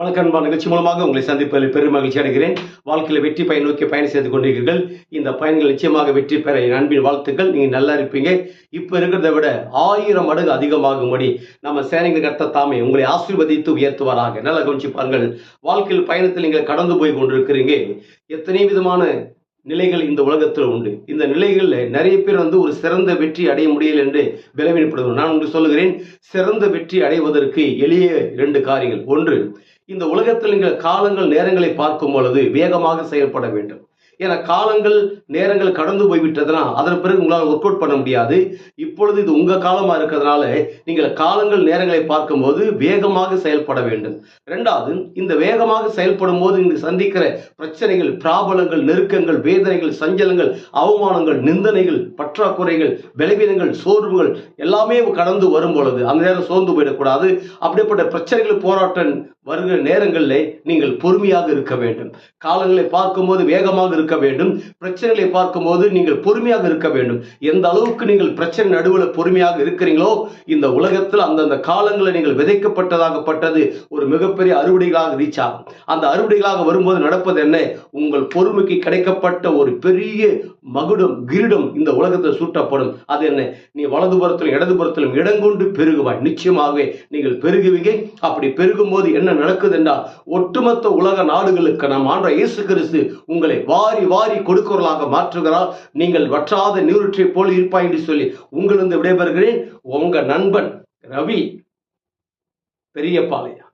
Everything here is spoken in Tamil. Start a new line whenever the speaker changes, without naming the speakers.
வணக்கம் அன்பா நிகழ்ச்சி மூலமாக உங்களை சந்திப்பதில் பெரும் மகிழ்ச்சி அடைகிறேன். வாழ்க்கையில் வெற்றி பயன் நோக்கி பயணம் செய்து கொண்டிருக்கிறீர்கள். இந்த பயன்கள் நிச்சயமாக வெற்றி பெற என் அன்பின் வாழ்த்துக்கள். நீங்க நல்லா இருப்பீங்க. இப்ப இருக்கிறத விட ஆயிரம் மடங்கு அதிகமாகும்படி நம்ம சேனைகள் கர்த்த தாமே உங்களை ஆசீர்வதித்து உயர்த்துவாராக. நல்லா கவனிச்சு பாருங்கள். வாழ்க்கையில் பயணத்தில் நீங்கள் கடந்து போய் கொண்டிருக்கிறீங்க. எத்தனை விதமான நிலைகள் இந்த உலகத்தில் உண்டு. இந்த நிலைகளில் நிறைய பேர் வந்து ஒரு சிறந்த வெற்றி அடைய முடியல என்று விளைவினப்படுவது நான் உங்களுக்கு சொல்லுகிறேன் சிறந்த வெற்றி அடைவதற்கு எளிய இரண்டு காரியங்கள். ஒன்று இந்த உலகத்தில் நீங்கள் காலங்கள் நேரங்களை பார்க்கும் பொழுது வேகமாக செயல்பட வேண்டும். ஏன்னா காலங்கள் நேரங்கள் கடந்து போய்விட்டதுனா அதன் பிறகு உங்களால் ஒர்க் அவுட் பண்ண முடியாது. இப்பொழுது இது உங்க காலமா இருக்கிறதுனால நீங்கள் காலங்கள் நேரங்களை பார்க்கும்போது வேகமாக செயல்பட வேண்டும். ரெண்டாவது இந்த வேகமாக செயல்படும் போது நீங்கள் சந்திக்கிற பிரச்சனைகள் பிராபலங்கள் நெருக்கங்கள் வேதனைகள் சஞ்சலங்கள் அவமானங்கள் நிந்தனைகள் பற்றாக்குறைகள் பலவீனங்கள் சோர்வுகள் எல்லாமே கடந்து வரும் பொழுது அந்த நேரம் சோர்ந்து போயிடக்கூடாது. அப்படிப்பட்ட பிரச்சனைகள் போராட்டம் வருகிற நேரங்களில் நீங்கள் பொறுமையாக இருக்க வேண்டும். காலங்களை பார்க்கும்போது வேகமாக இருக்க இருக்க வேண்டும். பிரச்சனைகளை பார்க்கும்போது நீங்கள் பொறுமையாக இருக்க வேண்டும். எந்த அளவுக்கு நீங்கள் பிரச்சனை நடுவில் பொறுமையாக இருக்கிறீங்களோ இந்த உலகத்தில் அந்தந்த காலங்களில் நீங்கள் விதைக்கப்பட்டதாகப்பட்டது ஒரு மிகப்பெரிய அறுவடைகளாக ரீச் ஆகும். அந்த அறுவடைகளாக வரும்போது நடப்பது என்ன? உங்கள் பொறுமைக்கு கிடைக்கப்பட்ட ஒரு பெரிய மகுடம் கிரீடம் இந்த உலகத்தில் சூட்டப்படும். அது என்ன? நீ வலதுபுறத்திலும் இடதுபுறத்திலும் இடங்கொண்டு பெருகுவாய். நிச்சயமாகவே நீங்கள் பெருகுவீங்க. அப்படி பெருகும் போது என்ன நடக்குது என்றால் ஒட்டுமொத்த உலக நாடுகளுக்கு நம் ஆண்ட இயேசு கிறிஸ்து உங்களை வாரி வாரி கொடுக்கிறவர்களாக மாற்றுகிறார். நீங்கள் வற்றாத நீருற்றை போல் இருப்பாய் என்று சொல்லி உங்களிருந்து விடைபெறுகிறேன். உங்க நண்பன் ரவி பெரியப்பாளையா.